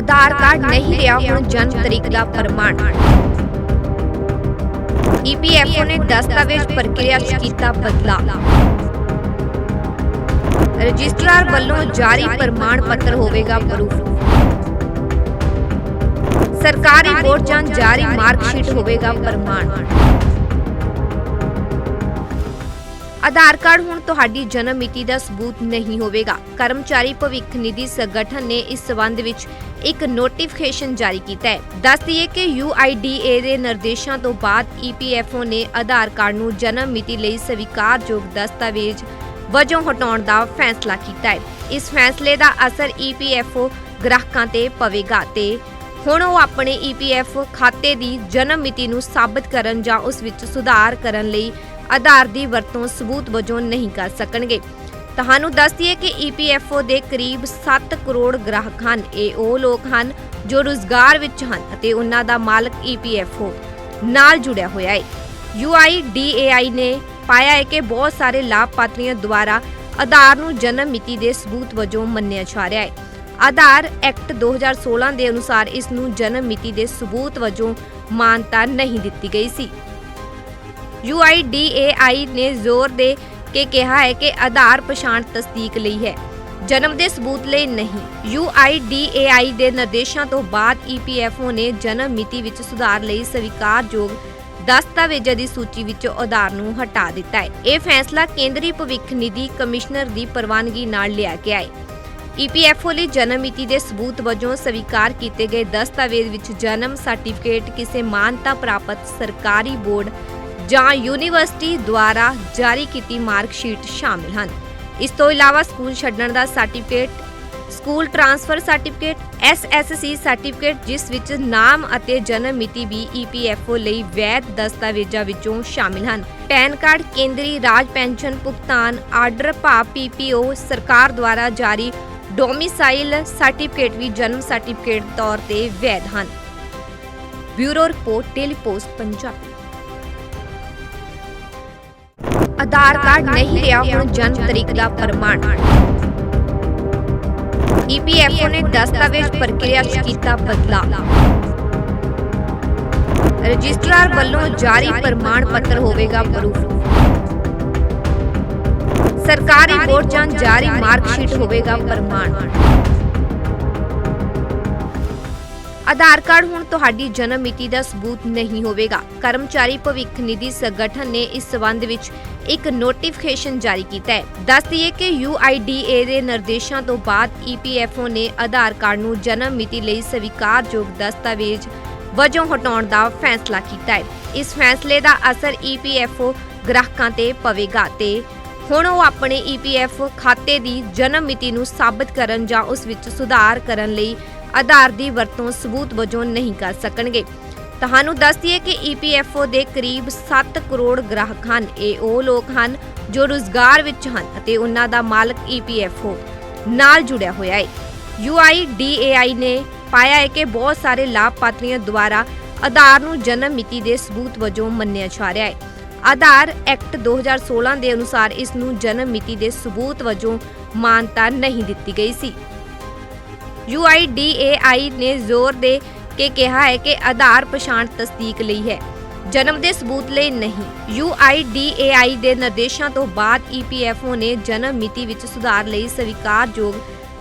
ਆਧਾਰ card ਨਹੀਂ ਰਿਹਾ ਹੁਣ ਜਨਮ ਤਰੀਕ ਦਾ ਪ੍ਰਮਾਣ ਈਪੀਐਫਓ ਨੇ ਦਸਤਾਵੇਜ਼ ਪ੍ਰਕਿਰਿਆ 'ਚ ਕੀਤਾ ਬਦਲਾਅ ਰਜਿਸਟਰਾਰ ਵੱਲੋਂ ਜਾਰੀ ਪ੍ਰਮਾਣ ਪੱਤਰ ਹੋਵੇਗਾ ਪ੍ਰੂਫ ਸਰਕਾਰੀ ਬੋਰਡ ਜਾਂ ਜਾਰੀ ਮਾਰਕਸ਼ੀਟ ਹੋਵੇਗਾ ਪ੍ਰਮਾਣ ਆਧਾਰ ਕਾਰਡ ਹੁਣ ਤੁਹਾਡੀ ਜਨਮ ਮਿਤੀ ਦਾ ਸਬੂਤ ਨਹੀਂ ਹੋਵੇਗਾ। ਕਰਮਚਾਰੀ ਭਵਿੱਖ ਨਿਧੀ ਸੰਗਠਨ ਨੇ ਇਸ ਸਬੰਧ ਵਿੱਚ ਇੱਕ ਨੋਟੀਫਿਕੇਸ਼ਨ ਜਾਰੀ ਕੀਤਾ ਹੈ। ਦੱਸ ਦਈਏ ਕਿ UIDA ਦੇ ਨਿਰਦੇਸ਼ਾਂ ਤੋਂ ਬਾਅਦ EPFO ਨੇ ਆਧਾਰ ਕਾਰਡ ਨੂੰ ਜਨਮ ਮਿਤੀ ਲਈ ਸਵੀਕਾਰਯੋਗ ਦਸਤਾਵੇਜ਼ ਵਜੋਂ ਹਟਾਉਣ ਦਾ ਫੈਸਲਾ ਕੀਤਾ ਹੈ। ਇਸ ਫੈਸਲੇ ਦਾ ਅਸਰ EPFO ਗ੍ਰਾਹਕਾਂ ਤੇ ਪਵੇਗਾ ਤੇ ਹੁਣ ਉਹ ਆਪਣੇ EPF ਖਾਤੇ ਦੀ ਜਨਮ ਮਿਤੀ ਨੂੰ ਸਾਬਤ ਕਰਨ ਜਾਂ ਉਸ ਵਿੱਚ ਸੁਧਾਰ ਕਰਨ ਲਈ ਆਧਾਰ ਦੀ ਵਰਤੋਂ ਸਬੂਤ ਵਜੋਂ ਨਹੀਂ ਕਰ ਸਕਣਗੇ। ਤੁਹਾਨੂੰ ਦੱਸ ਦਈਏ ਕਿ EPFO ਦੇ ਕਰੀਬ 7 ਕਰੋੜ ਗ੍ਰਾਹਕ ਹਨ। ਇਹ ਉਹ ਲੋਕ ਹਨ ਜੋ ਰੁਜ਼ਗਾਰ ਵਿੱਚ ਹਨ ਅਤੇ ਉਹਨਾਂ ਦਾ ਮਾਲਕ EPFO ਨਾਲ ਜੁੜਿਆ ਹੋਇਆ ਹੈ। UIDAI ਨੇ ਪਾਇਆ ਹੈ ਕਿ ਬਹੁਤ ਸਾਰੇ ਲਾਭਪਾਤਰੀਆਂ ਦੁਆਰਾ ਆਧਾਰ ਨੂੰ ਜਨਮ ਮਿਤੀ ਦੇ ਸਬੂਤ ਵਜੋਂ ਮੰਨਿਆ ਜਾ ਰਿਹਾ ਹੈ। ਆਧਾਰ ਐਕਟ 2016 ਦੇ ਅਨੁਸਾਰ ਇਸ ਨੂੰ ਜਨਮ ਮਿਤੀ ਦੇ ਸਬੂਤ ਵਜੋਂ ਮਾਨਤਾ ਨਹੀਂ ਦਿੱਤੀ ਗਈ ਸੀ। UIDAI ਨੇ ਜ਼ੋਰ ਦੇ ਕੇ ਕਿਹਾ ਹੈ ਕਿ ਆਧਾਰ ਪਛਾਣ ਤਸਦੀਕ ਲਈ ਹੈ। ਜਨਮ ਦੇ ਸਬੂਤ ਲਈ ਨਹੀਂ। UIDAI ਦੇ ਨਿਰਦੇਸ਼ਾਂ ਤੋਂ ਬਾਅਦ EPFO ਨੇ ਜਨਮ ਮਿਤੀ ਵਿੱਚ ਸੁਧਾਰ ਲਈ ਸਵੀਕਾਰਯੋਗ ਦਸਤਾਵੇਜ਼ਾਂ ਦੀ ਸੂਚੀ ਵਿੱਚੋਂ ਆਧਾਰ ਨੂੰ ਹਟਾ ਦਿੱਤਾ ਹੈ। ਇਹ ਫੈਸਲਾ ਕੇਂਦਰੀ ਭਵਿੱਖ ਨਿਧੀ ਕਮਿਸ਼ਨਰ ਦੀ ਪ੍ਰਵਾਨਗੀ ਨਾਲ ਲਿਆ ਗਿਆ ਹੈ। EPFO ਲਈ ਜਨਮ ਮਿਤੀ ਦੇ ਸਬੂਤ ਵਜੋਂ ਸਵੀਕਾਰ ਕੀਤੇ ਗਏ ਦਸਤਾਵੇਜ਼ ਵਿੱਚ ਜਨਮ ਸਰਟੀਫਿਕੇਟ ਕਿਸੇ ਮਾਨਤਾ ਪ੍ਰਾਪਤ ਸਰਕਾਰੀ ਬੋਰਡ ਜਾਂ ਯੂਨੀਵਰਸਿਟੀ ਦੁਆਰਾ ਜਾਰੀ ਕੀਤੀ ਮਾਰਕਸ਼ੀਟ ਸ਼ਾਮਿਲ ਹਨ। ਇਸ ਤੋਂ ਇਲਾਵਾ ਸਕੂਲ ਛੱਡਣ ਦਾ certificate, school transfer certificate SSC certificate, ਜਿਸ ਵਿੱਚ ਨਾਮ ਅਤੇ ਜਨਮ ਮਿਤੀ ਵੀ EPFO ਲਈ ਵੈਧ ਦਸਤਾਵੇਜ਼ਾਂ ਵਿੱਚੋਂ ਸ਼ਾਮਿਲ ਹਨ। ਪੈਨ ਕਾਰਡ, ਕੇਂਦਰੀ ਰਾਜ ਪੈਨਸ਼ਨ, ਭੁਗਤਾਨ, ਆਰਡਰ ਭਾਵ PPO ਸਰਕਾਰ ਦੁਆਰਾ ਜਾਰੀ ਡੋਮਿਸਾਈਲ ਸਰਟੀਫਿਕੇਟ ਵੀ ਜਨਮ ਸਰਟੀਫਿਕੇਟ ਤੌਰ ਤੇ ਵੈਧ ਹਨ। Bureau report, daily post, Punjab. Aadhaar card ਨਹੀਂ ਰਿਹਾ ਹੁਣ ਜਨਮ ਤਰੀਕ ਦਾ ਪ੍ਰਮਾਣ ਈਪੀਐਫਓ ਨੇ ਦਸਤਾਵੇਜ਼ ਪ੍ਰਕਿਰਿਆ 'ਚ ਕੀਤਾ ਬਦਲਾਅ ਰਜਿਸਟਰਾਰ ਵੱਲੋਂ ਜਾਰੀ ਪ੍ਰਮਾਣ ਪੱਤਰ ਹੋਵੇਗਾ ਪ੍ਰੂਫ ਸਰਕਾਰੀ ਬੋਰਡ ਜਾਂ ਜਾਰੀ ਮਾਰਕਸ਼ੀਟ ਹੋਵੇਗਾ ਪ੍ਰਮਾਣ ਆਧਾਰ ਕਾਰਡ ਹੁਣ ਤੁਹਾਡੀ ਜਨਮ ਮਿਤੀ ਦਾ ਸਬੂਤ ਨਹੀਂ ਹੋਵੇਗਾ। ਕਰਮਚਾਰੀ ਭਵਿੱਖ ਨਿਧੀ ਸੰਗਠਨ ਨੇ ਇਸ ਸਬੰਧ ਵਿੱਚ ਇੱਕ ਨੋਟੀਫਿਕੇਸ਼ਨ ਜਾਰੀ ਕੀਤਾ ਹੈ। ਦੱਸ ਦਈਏ ਕਿ UIDA ਦੇ ਨਿਰਦੇਸ਼ਾਂ ਤੋਂ ਬਾਅਦ EPFO ਨੇ ਆਧਾਰ ਕਾਰਡ ਨੂੰ ਜਨਮ ਮਿਤੀ ਲਈ ਸਵੀਕਾਰਯੋਗ ਦਸਤਾਵੇਜ਼ ਵਜੋਂ ਹਟਾਉਣ ਦਾ ਫੈਸਲਾ ਕੀਤਾ ਹੈ। ਇਸ ਫੈਸਲੇ ਦਾ ਅਸਰ EPFO ਗ੍ਰਾਹਕਾਂ ਤੇ ਪਵੇਗਾ ਤੇ ਹੁਣ ਉਹ ਆਪਣੇ EPF ਖਾਤੇ ਦੀ ਜਨਮ ਮਿਤੀ ਨੂੰ ਸਾਬਤ ਕਰਨ ਜਾਂ ਉਸ ਵਿੱਚ ਸੁਧਾਰ ਕਰਨ ਲਈ ਆਧਾਰ ਦੀ ਵਰਤੋਂ ਸਬੂਤ ਵਜੋਂ ਨਹੀਂ ਕਰ ਸਕਣਗੇ। ਤੁਹਾਨੂੰ ਦੱਸ ਦਈਏ ਕਿ EPFO ਦੇ ਕਰੀਬ 7 ਕਰੋੜ ਗ੍ਰਾਹਕ ਹਨ। ਇਹ ਉਹ ਲੋਕ ਹਨ ਜੋ ਰੁਜ਼ਗਾਰ ਵਿੱਚ ਹਨ ਅਤੇ ਉਹਨਾਂ ਦਾ ਮਾਲਕ EPFO ਨਾਲ ਜੁੜਿਆ ਹੋਇਆ ਹੈ। UIDAI ਨੇ ਪਾਇਆ ਹੈ ਕਿ ਬਹੁਤ ਸਾਰੇ ਲਾਭਪਾਤਰੀਆਂ ਦੁਆਰਾ ਆਧਾਰ ਨੂੰ ਜਨਮ ਮਿਤੀ ਦੇ ਸਬੂਤ ਵਜੋਂ ਮੰਨਿਆ ਜਾ ਰਿਹਾ ਹੈ। ਆਧਾਰ ਐਕਟ 2016 ਦੇ ਅਨੁਸਾਰ ਇਸ ਨੂੰ ਜਨਮ ਮਿਤੀ ਦੇ ਸਬੂਤ ਵਜੋਂ ਮਾਨਤਾ ਨਹੀਂ ਦਿੱਤੀ ਗਈ ਸੀ। UIDAI ਨੇ ਜ਼ੋਰ ਦੇ ਕੇ ਕਿਹਾ ਹੈ ਕਿ ਆਧਾਰ ਪਛਾਣ ਤਸਦੀਕ ਲਈ ਹੈ। ਜਨਮ ਦੇ ਸਬੂਤ ਲਈ ਨਹੀਂ। UIDAI ਦੇ ਨਿਰਦੇਸ਼ਾਂ ਤੋਂ ਬਾਅਦ EPFO ਨੇ ਜਨਮ ਮਿਤੀ ਵਿੱਚ ਸੁਧਾਰ ਲਈ ਸਵੀਕਾਰਯੋਗ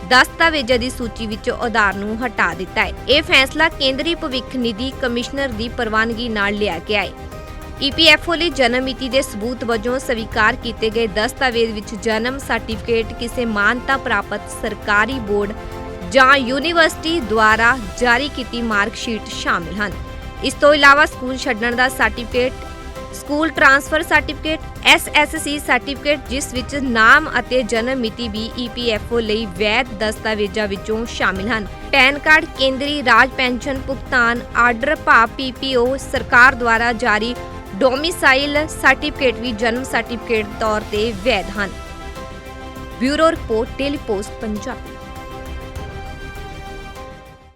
ਦਸਤਾਵੇਜ਼ਾਂ ਦੀ ਸੂਚੀ ਵਿੱਚੋਂ ਆਧਾਰ ਨੂੰ ਹਟਾ ਦਿੱਤਾ ਹੈ। ਇਹ ਫੈਸਲਾ ਕੇਂਦਰੀ ਭਵਿੱਖ ਨਿਧੀ ਕਮਿਸ਼ਨਰ ਦੀ ਪ੍ਰਵਾਨਗੀ ਨਾਲ ਲਿਆ ਗਿਆ ਹੈ। EPFO ਲਈ ਜਨਮ ਮਿਤੀ ਦੇ ਸਬੂਤ ਵਜੋਂ ਸਵੀਕਾਰ ਕੀਤੇ ਗਏ ਦਸਤਾਵੇਜ਼ ਵਿੱਚ ਜਨਮ ਸਰਟੀਫਿਕੇਟ ਕਿਸੇ ਮਾਨਤਾ ਪ੍ਰਾਪਤ ਸਰਕਾਰੀ ਬੋਰਡ ਜਾਂ ਯੂਨੀਵਰਸਿਟੀ ਦੁਆਰਾ ਜਾਰੀ ਕੀਤੀ ਮਾਰਕਸ਼ੀਟ ਸ਼ਾਮਿਲ ਹਨ। ਇਸ ਤੋਂ ਇਲਾਵਾ ਸਕੂਲ ਛੱਡਣ ਦਾ certificate, school transfer certificate SSC certificate, ਜਿਸ ਵਿੱਚ ਨਾਮ ਅਤੇ ਜਨਮ ਮਿਤੀ ਵੀ EPFO ਲਈ ਵੈਧ ਦਸਤਾਵੇਜ਼ਾਂ ਵਿੱਚੋਂ ਸ਼ਾਮਿਲ ਹਨ। ਪੈਨ ਕਾਰਡ, ਕੇਂਦਰੀ ਰਾਜ ਪੈਨਸ਼ਨ, ਭੁਗਤਾਨ, ਆਰਡਰ ਭਾਵ PPO ਸਰਕਾਰ ਦੁਆਰਾ ਜਾਰੀ ਡੋਮਿਸਾਈਲ ਸਰਟੀਫਿਕੇਟ ਵੀ ਜਨਮ ਸਰਟੀਫਿਕੇਟ ਤੌਰ ਤੇ ਵੈਧ ਹਨ। Bureau report, daily post, Punjab.